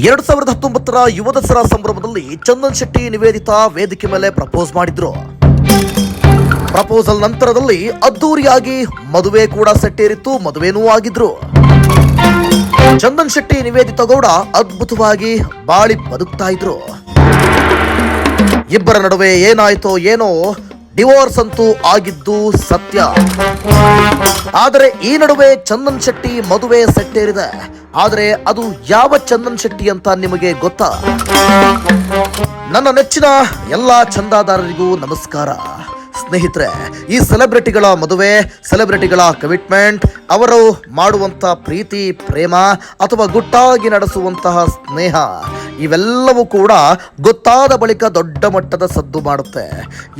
ಎರಡ್ ಸಾವಿರದ ಹತ್ತೊಂಬತ್ತರ ಯುವ ದಸರಾ ಸಂಭ್ರಮದಲ್ಲಿ ಚಂದನ್ ಶೆಟ್ಟಿ ನಿವೇದಿತಾ ವೇದಿಕೆ ಮೇಲೆ ಪ್ರಪೋಸ್ ಮಾಡಿದ್ರು. ಪ್ರಪೋಸಲ್ ನಂತರದಲ್ಲಿ ಅದ್ದೂರಿಯಾಗಿ ಮದುವೆ ಕೂಡ ಸೆಟ್ಟೇರಿತ್ತು, ಮದುವೆನೂ ಆಗಿದ್ರು. ಚಂದನ್ ಶೆಟ್ಟಿ ನಿವೇದಿತಾ ಗೌಡ ಅದ್ಭುತವಾಗಿ ಬಾಳಿ ಬದುಕ್ತಾ ಇದ್ರು. ಇಬ್ಬರ ನಡುವೆ ಏನಾಯ್ತೋ ಏನೋ ಡಿವೋರ್ಸ್ ಅಂತೂ ಆಗಿದ್ದು ಸತ್ಯ. ಆದರೆ ಈ ನಡುವೆ ಚಂದನ್ ಶೆಟ್ಟಿ ಮದುವೆ ಸೆಟ್ಟೇರಿದೆ. ಆದರೆ ಅದು ಯಾವ ಚಂದನ್ ಶೆಟ್ಟಿ ಅಂತ ನಿಮಗೆ ಗೊತ್ತಾ? ನನ್ನ ನೆಚ್ಚಿನ ಎಲ್ಲಾ ಚಂದಾದಾರರಿಗೂ ನಮಸ್ಕಾರ. ಸ್ನೇಹಿತರೆ, ಈ ಸೆಲೆಬ್ರಿಟಿಗಳ ಮದುವೆ, ಸೆಲೆಬ್ರಿಟಿಗಳ ಕಮಿಟ್ಮೆಂಟ್, ಅವರು ಮಾಡುವಂತ ಪ್ರೀತಿ, ಪ್ರೇಮ, ಅಥವಾ ಗುಟ್ಟಾಗಿ ನಡೆಸುವಂತಹ ಸ್ನೇಹ ಇವೆಲ್ಲವೂ ಕೂಡ ಗೊತ್ತಾದ ಬಳಿಕ ದೊಡ್ಡ ಮಟ್ಟದ ಸದ್ದು ಮಾಡುತ್ತೆ.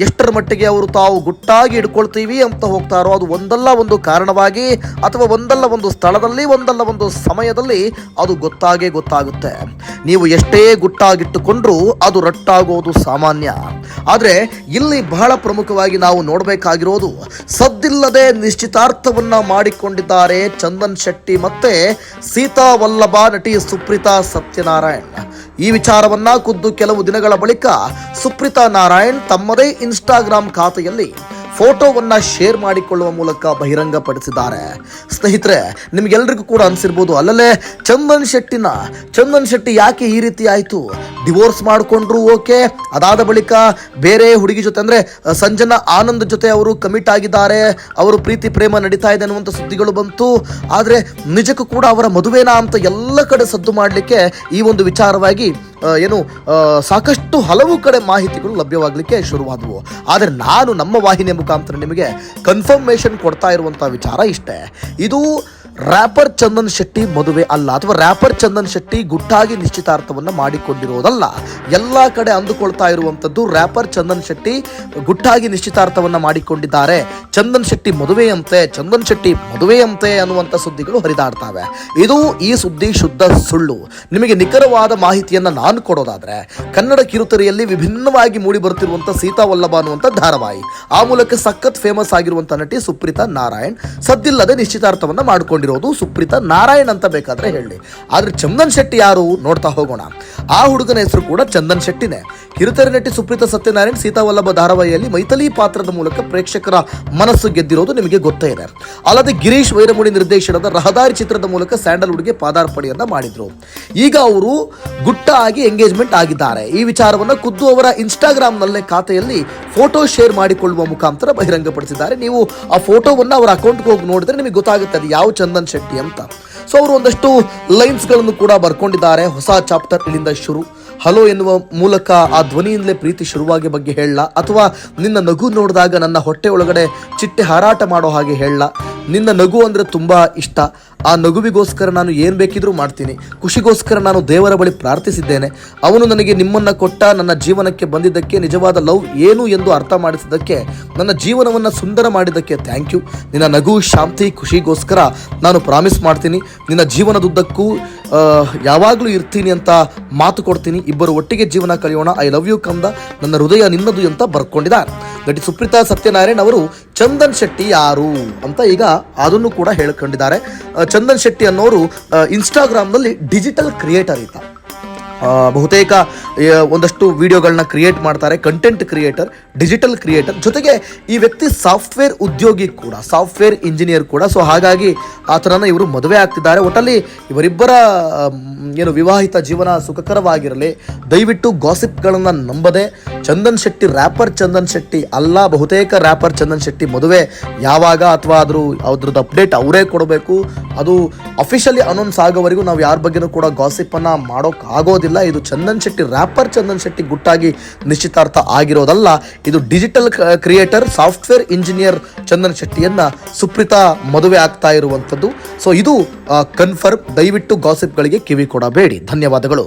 ಎಷ್ಟರ ಮಟ್ಟಿಗೆ ಅವರು ತಾವು ಗುಟ್ಟಾಗಿ ಇಟ್ಕೊಳ್ತೀವಿ ಅಂತ ಹೋಗ್ತಾರೋ ಅದು ಒಂದಲ್ಲ ಒಂದು ಕಾರಣವಾಗಿ ಅಥವಾ ಒಂದಲ್ಲ ಒಂದು ಸ್ಥಳದಲ್ಲಿ, ಒಂದಲ್ಲ ಒಂದು ಸಮಯದಲ್ಲಿ ಅದು ಗೊತ್ತಾಗೇ ಗೊತ್ತಾಗುತ್ತೆ. ನೀವು ಎಷ್ಟೇ ಗುಟ್ಟಾಗಿಟ್ಟುಕೊಂಡ್ರೂ ಅದು ರಟ್ಟಾಗೋದು ಸಾಮಾನ್ಯ. ಆದರೆ ಇಲ್ಲಿ ಬಹಳ ಪ್ರಮುಖವಾಗಿ ನಾವು ನೋಡಬೇಕಾಗಿರೋದು ಸದ್ದಿಲ್ಲದೆ ನಿಶ್ಚಿತಾರ್ಥವನ್ನ ಮಾಡಿಕೊಂಡಿದ್ದಾರೆ ಚಂದನ್ ಶೆಟ್ಟಿ ಮತ್ತೆ ಸೀತಾ ವಲ್ಲಭ ನಟಿ ಸುಪ್ರೀತಾ ಸತ್ಯನಾರಾಯಣ್. ಈ ವಿಚಾರವನ್ನ ಖುದ್ದು ಕೆಲವು ದಿನಗಳ ಬಳಿಕ ಸುಪ್ರೀತಾ ನಾರಾಯಣ್ ತಮ್ಮದೇ ಇನ್ಸ್ಟಾಗ್ರಾಮ್ ಖಾತೆಯಲ್ಲಿ ಫೋಟೋವನ್ನ ಶೇರ್ ಮಾಡಿಕೊಳ್ಳುವ ಮೂಲಕ ಬಹಿರಂಗಪಡಿಸಿದ್ದಾರೆ. ಸ್ನೇಹಿತರೆ, ನಿಮ್ಗೆಲ್ರಿಗೂ ಕೂಡ ಅನ್ಸಿರ್ಬೋದು, ಅಲ್ಲಲ್ಲೇ ಚಂದನ್ ಶೆಟ್ಟಿನ, ಚಂದನ್ ಶೆಟ್ಟಿ ಯಾಕೆ ಈ ರೀತಿ ಆಯ್ತು? ಡಿವೋರ್ಸ್ ಮಾಡಿಕೊಂಡ್ರು ಓಕೆ, ಅದಾದ ಬಳಿಕ ಬೇರೆ ಹುಡುಗಿ ಜೊತೆ ಅಂದ್ರೆ ಸಂಜನಾ ಆನಂದ್ ಜೊತೆ ಅವರು ಕಮಿಟ್ ಆಗಿದ್ದಾರೆ, ಅವರು ಪ್ರೀತಿ ಪ್ರೇಮ ನಡೀತಾ ಇದೆ ಅನ್ನುವಂಥ ಸುದ್ದಿಗಳು ಬಂತು. ಆದರೆ ನಿಜಕ್ಕೂ ಕೂಡ ಅವರ ಮದುವೆನಾ ಅಂತ ಎಲ್ಲ ಕಡೆ ಸದ್ದು ಮಾಡಲಿಕ್ಕೆ ಈ ಒಂದು ವಿಚಾರವಾಗಿ ಏನು ಸಾಕಷ್ಟು ಹಲವು ಕಡೆ ಮಾಹಿತಿಗಳು ಲಭ್ಯವಾಗಲಿಕ್ಕೆ ಶುರುವಾದವು. ಆದರೆ ನಾನು ನಮ್ಮ ವಾಹಿನಿಯ ಮುಖಾಂತರ ನಿಮಗೆ ಕನ್ಫರ್ಮೇಷನ್ ಕೊಡ್ತಾ ಇರುವಂಥ ವಿಚಾರ ಇಷ್ಟೇ. ಇದು ರ್ಯಾಪರ್ ಚಂದನ್ ಶೆಟ್ಟಿ ಮದುವೆ ಅಲ್ಲ ಅಥವಾ ರ್ಯಾಪರ್ ಚಂದನ್ ಶೆಟ್ಟಿ ಗುಟ್ಟಾಗಿ ನಿಶ್ಚಿತಾರ್ಥವನ್ನ ಮಾಡಿಕೊಂಡಿರೋದಲ್ಲ ಎಲ್ಲಾ ಕಡೆ ಅಂದುಕೊಳ್ತಾ ಇರುವಂತದ್ದು ರ್ಯಾಪರ್ ಚಂದನ್ ಶೆಟ್ಟಿ ಗುಟ್ಟಾಗಿ ನಿಶ್ಚಿತಾರ್ಥವನ್ನ ಮಾಡಿಕೊಂಡಿದ್ದಾರೆ. ಚಂದನ್ ಶೆಟ್ಟಿ ಮದುವೆಯಂತೆ ಚಂದನ್ ಶೆಟ್ಟಿ ಮದುವೆಯಂತೆ ಅನ್ನುವಂಥ ಸುದ್ದಿಗಳು ಹರಿದಾಡ್ತಾವೆ. ಇದು ಈ ಸುದ್ದಿ ಶುದ್ಧ ಸುಳ್ಳು. ನಿಮಗೆ ನಿಖರವಾದ ಮಾಹಿತಿಯನ್ನ ನಾನು ಕೊಡೋದಾದ್ರೆ, ಕನ್ನಡ ಕಿರುತೆರೆಯಲ್ಲಿ ವಿಭಿನ್ನವಾಗಿ ಮೂಡಿ ಬರುತ್ತಿರುವಂತ ಸೀತಾ ವಲ್ಲಭ ಅನ್ನುವಂಥ ಧಾರಾವಾಹಿ. ಆ ಮೂಲಕ ಸಖತ್ ಫೇಮಸ್ ಆಗಿರುವಂತ ನಟಿ ಸುಪ್ರೀತಾ ನಾರಾಯಣ್ ಸದ್ದಿಲ್ಲದೆ ನಿಶ್ಚಿತಾರ್ಥವನ್ನ ಮಾಡಿಕೊಂಡಿರೋದು ಸುಪ್ರೀತಾ ನಾರಾಯಣ್ ಅಂತ ಬೇಕಾದ್ರೆ ಹೇಳಿ. ಆದ್ರೆ ಚಂದನ್ ಶೆಟ್ಟಿ ಯಾರು ನೋಡ್ತಾ ಹೋಗೋಣ. ಆ ಹುಡುಗನ ಹೆಸರು ಕೂಡ ಚಂದನ್ ಶೆಟ್ಟಿನೇ. ಕಿರುತೆರೆ ನಟಿ ಸುಪ್ರೀತಾ ಸತ್ಯನಾರಾಯಣ್ ಸೀತಾವಲ್ಲಭ ಧಾರಾವಾಹಿಯಲ್ಲಿ ಮೈಥಲಿ ಪಾತ್ರದ ಮೂಲಕ ಪ್ರೇಕ್ಷಕರ ಮನಸ್ಸು ಗೆದ್ದಿರೋದು ನಿಮಗೆ ಗೊತ್ತೇ ಇದೆ. ಅಲ್ಲದೆ ಗಿರೀಶ್ ವೈರಮುಡಿ ನಿರ್ದೇಶನದ ರಹದಾರಿ ಚಿತ್ರದ ಮೂಲಕ ಸ್ಯಾಂಡಲ್ವುಡ್ಗೆ ಪಾದಾರ್ಪಣೆಯನ್ನ ಮಾಡಿದ್ರು. ಈಗ ಅವರು ಗುಟ್ಟಾಗಿ ಎಂಗೇಜ್ಮೆಂಟ್ ಆಗಿದ್ದಾರೆ. ಈ ವಿಚಾರವನ್ನು ಖುದ್ದು ಅವರ ಇನ್ಸ್ಟಾಗ್ರಾಮ್ನಲ್ಲೇ ಖಾತೆಯಲ್ಲಿ ಫೋಟೋ ಶೇರ್ ಮಾಡಿಕೊಳ್ಳುವ ಮುಖಾಂತರ ಬಹಿರಂಗಪಡಿಸಿದ್ದಾರೆ. ನೀವು ಆ ಫೋಟೋವನ್ನು ಅವರ ಅಕೌಂಟ್ಗೆ ಹೋಗಿ ನೋಡಿದ್ರೆ ನಿಮಗೆ ಗೊತ್ತಾಗುತ್ತೆ ಅದು ಯಾವ ಚಂದನ್ ಶೆಟ್ಟಿ ಅಂತ. ಸೊ ಅವರು ಒಂದಷ್ಟು ಲೈನ್ಸ್ಗಳನ್ನು ಕೂಡ ಬರ್ಕೊಂಡಿದ್ದಾರೆ. ಹೊಸ ಚಾಪ್ಟರ್ ಇಲ್ಲಿಂದ ಶುರು. ಹಲೋ ಎನ್ನುವ ಮೂಲಕ ಆ ಧ್ವನಿಯಿಂದಲೇ ಪ್ರೀತಿ ಶುರುವಾಗಿ ಬಗ್ಗೆ ಹೇಳಲ್ಲ ಅಥವಾ ನಿನ್ನ ನಗು ನೋಡಿದಾಗ ನನ್ನ ಹೊಟ್ಟೆ ಒಳಗಡೆ ಚಿಟ್ಟೆ ಹಾರಾಟ ಮಾಡೋ ಹಾಗೆ ಹೇಳಲ್ಲ ನಿನ್ನ ನಗು ಅಂದರೆ ತುಂಬ ಇಷ್ಟ. ಆ ನಗುವಿಗೋಸ್ಕರ ನಾನು ಏನು ಬೇಕಿದ್ರೂ ಮಾಡ್ತೀನಿ. ಖುಷಿಗೋಸ್ಕರ ನಾನು ದೇವರ ಬಳಿ ಪ್ರಾರ್ಥಿಸಿದ್ದೇನೆ. ಅವನು ನನಗೆ ನಿಮ್ಮನ್ನು ಕೊಟ್ಟ ನನ್ನ ಜೀವನಕ್ಕೆ ಬಂದಿದ್ದಕ್ಕೆ ನಿಜವಾದ ಲವ್ ಏನು ಎಂದು ಅರ್ಥ ಮಾಡಿಸಿದ್ದಕ್ಕೆ, ನನ್ನ ಜೀವನವನ್ನು ಸುಂದರ ಮಾಡಿದ್ದಕ್ಕೆ ಥ್ಯಾಂಕ್ ಯು ನಿನ್ನ ನಗು, ಶಾಂತಿ, ಖುಷಿಗೋಸ್ಕರ ನಾನು ಪ್ರಾಮಿಸ್ ಮಾಡ್ತೀನಿ. ನಿನ್ನ ಜೀವನದುದ್ದಕ್ಕೂ ಯಾವಾಗಲೂ ಇರ್ತೀನಿ ಅಂತ ಮಾತು ಕೊಡ್ತೀನಿ. ಇಬ್ಬರು ಒಟ್ಟಿಗೆ ಜೀವನ ಕಳೆಯೋಣ ಐ ಲವ್ ಯು ಕಂದ. ನನ್ನ ಹೃದಯ ನಿನ್ನದು ಅಂತ ಬರ್ಕೊಂಡಿದ್ದಾರೆ ನಟಿ ಸುಪ್ರೀತಾ ಸತ್ಯನಾರಾಯಣ್ ಅವರು ಚಂದನ್ ಶೆಟ್ಟಿ ಯಾರು ಅಂತ ಈಗ ಅದನ್ನು ಕೂಡ ಹೇಳ್ಕೊಂಡಿದ್ದಾರೆ. ಚಂದನ್ ಶೆಟ್ಟಿ ಅನ್ನೋರು ಇನ್ಸ್ಟಾಗ್ರಾಮ್ನಲ್ಲಿ ಡಿಜಿಟಲ್ ಕ್ರಿಯೇಟರ್ ಆ, ಬಹುತೇಕ ಒಂದಷ್ಟು ವಿಡಿಯೋಗಳನ್ನ ಕ್ರಿಯೇಟ್ ಮಾಡ್ತಾರೆ ಕಂಟೆಂಟ್ ಕ್ರಿಯೇಟರ್ ಡಿಜಿಟಲ್ ಕ್ರಿಯೇಟರ್ ಜೊತೆಗೆ ಈ ವ್ಯಕ್ತಿ ಸಾಫ್ಟ್ವೇರ್ ಉದ್ಯೋಗಿ ಕೂಡ ಸಾಫ್ಟ್ವೇರ್ ಇಂಜಿನಿಯರ್ ಕೂಡ. ಸೊ ಹಾಗಾಗಿ ಆತನನ್ನು ಇವರು ಮದುವೆ ಆಗ್ತಿದ್ದಾರೆ. ಒಟ್ಟಲ್ಲಿ ಇವರಿಬ್ಬರ ಏನು ವಿವಾಹಿತ ಜೀವನ ಸುಖಕರವಾಗಿರಲಿ. ದಯವಿಟ್ಟು ಗಾಸಿಪ್ಗಳನ್ನು ನಂಬದೆ. ಚಂದನ್ ಶೆಟ್ಟಿ ರ್ಯಾಪರ್ ಚಂದನ್ ಶೆಟ್ಟಿ ಅಲ್ಲ. ಬಹುತೇಕ ರ್ಯಾಪರ್ ಚಂದನ್ ಶೆಟ್ಟಿ ಮದುವೆ ಯಾವಾಗ ಅಥವಾ ಅದ್ರ ಅದ್ರದ್ದು ಅಪ್ಡೇಟ್ ಅವರೇ ಕೊಡಬೇಕು. ಅದು ಅಫಿಷಿಯಲಿ ಅನೌನ್ಸ್ ಆಗೋವರೆಗೂ ನಾವು ಯಾರ ಬಗ್ಗೆನೂ ಕೂಡ ಗಾಸಿಪ್ಪನ್ನು ಮಾಡೋಕೆ ಆಗೋದಿಲ್ಲ ಇದು ಚಂದನ್ ಶೆಟ್ಟಿ ರ್ಯಾಪರ್ ಚಂದನ್ ಶೆಟ್ಟಿ ಗುಟ್ಟಾಗಿ ನಿಶ್ಚಿತಾರ್ಥ ಆಗಿರೋದಲ್ಲ. ಇದು digital creator software engineer Chandan ಶೆಟ್ಟಿಯನ್ನ Supreetha ಮದುವೆ ಆಗ್ತಾ ಇರುವಂಥದ್ದು. ಸೊ ಇದು ಕನ್ಫರ್ಮ್ ದಯವಿಟ್ಟು ಗಾಸಿಪ್ಗಳಿಗೆ ಕಿವಿ ಕೊಡಬೇಡಿ. ಧನ್ಯವಾದಗಳು.